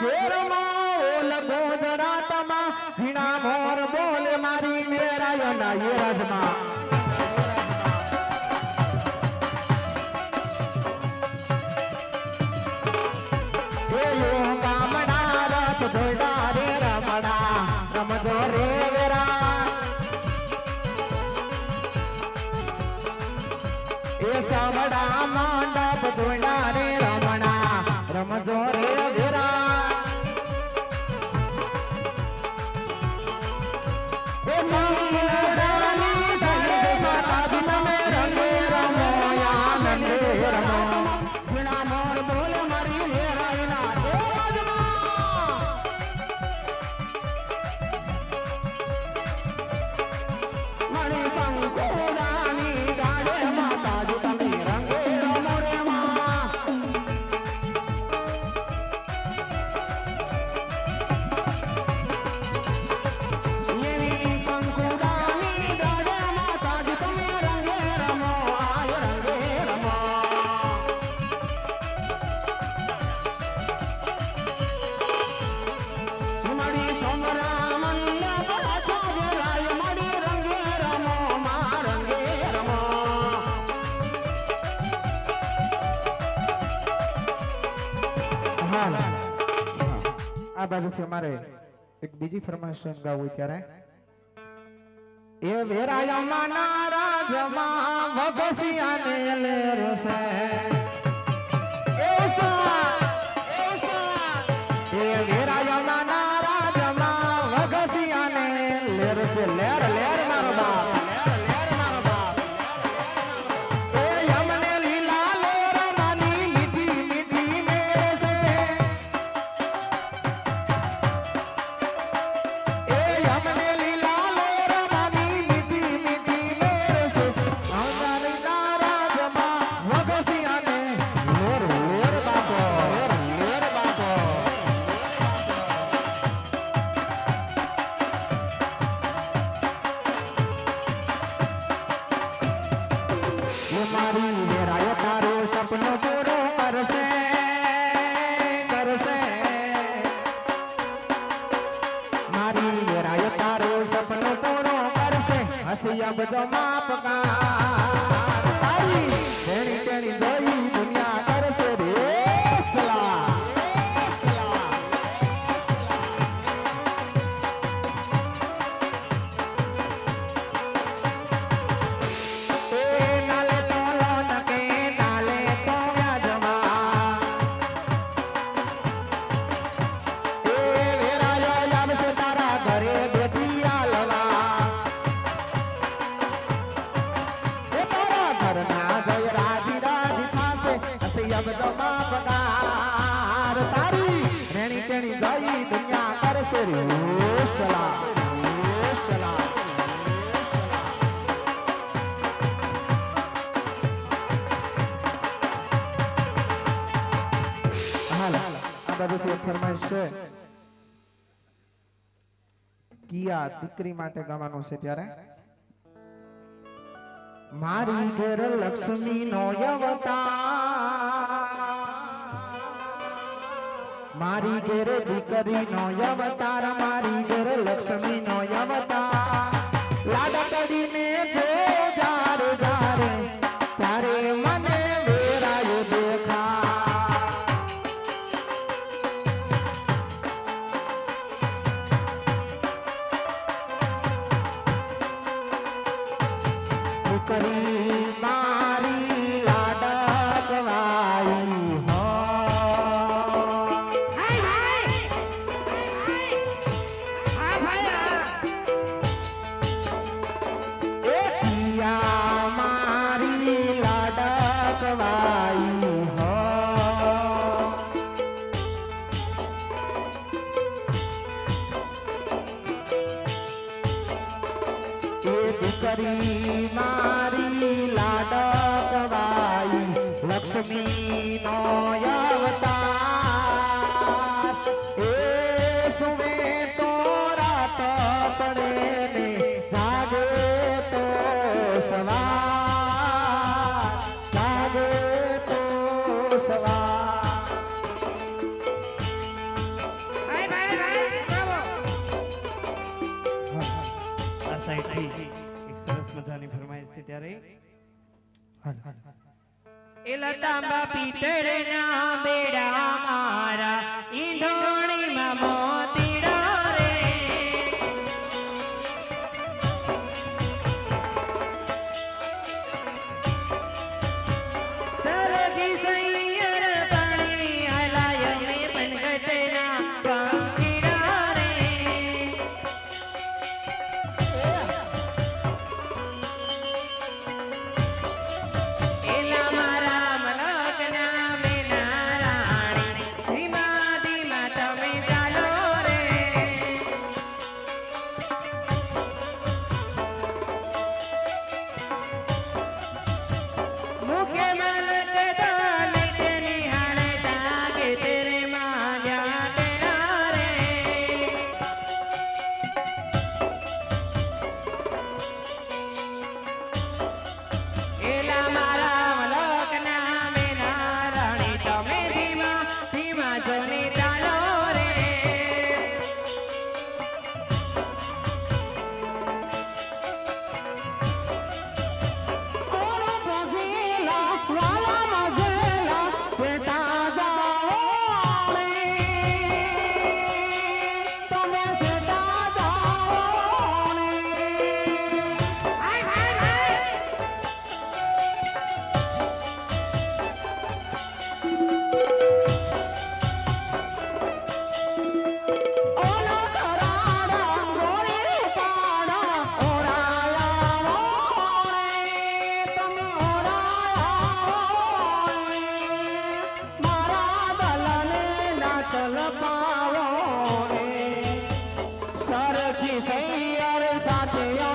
ઘેરમાં ઓલ ગોજરાતમાં ઝીણા મોર બોલે મારી મેરાયના યરાજમાં સામડા મંડપ ધોડા બાજુથી અમારે એક બીજી ફરમાઈશ ગાવું હોય ત્યારે. એ વેરાય માના રાજમાં વગસિયાને લેર છે એ સા એ સા. એ વેરાય માના રાજમાં વગસિયાને લેર છે લેર બધો માપ તારી ફરમાઈશ છે. કિયા દીકરી માટે ગાવાનું છે ત્યારે. મારી ઘેર લક્ષ્મી નો અવતાર મારી ઘેર દીકરી નો અવતાર, મારી ઘેર લક્ષ્મી નો અવતાર લાડકડીને જો જાર જાર તારે મને વેરાય દેખા કરી કરી મારી લાડકવાઈ લક્ષ્મી નો અવતાર. એ સુવે તો રાત પડે ને જાગે તો Thank you. મજાની ફરમાઈશ છે ત્યારે? એલા તાંબા પીતળના બેડામાં কে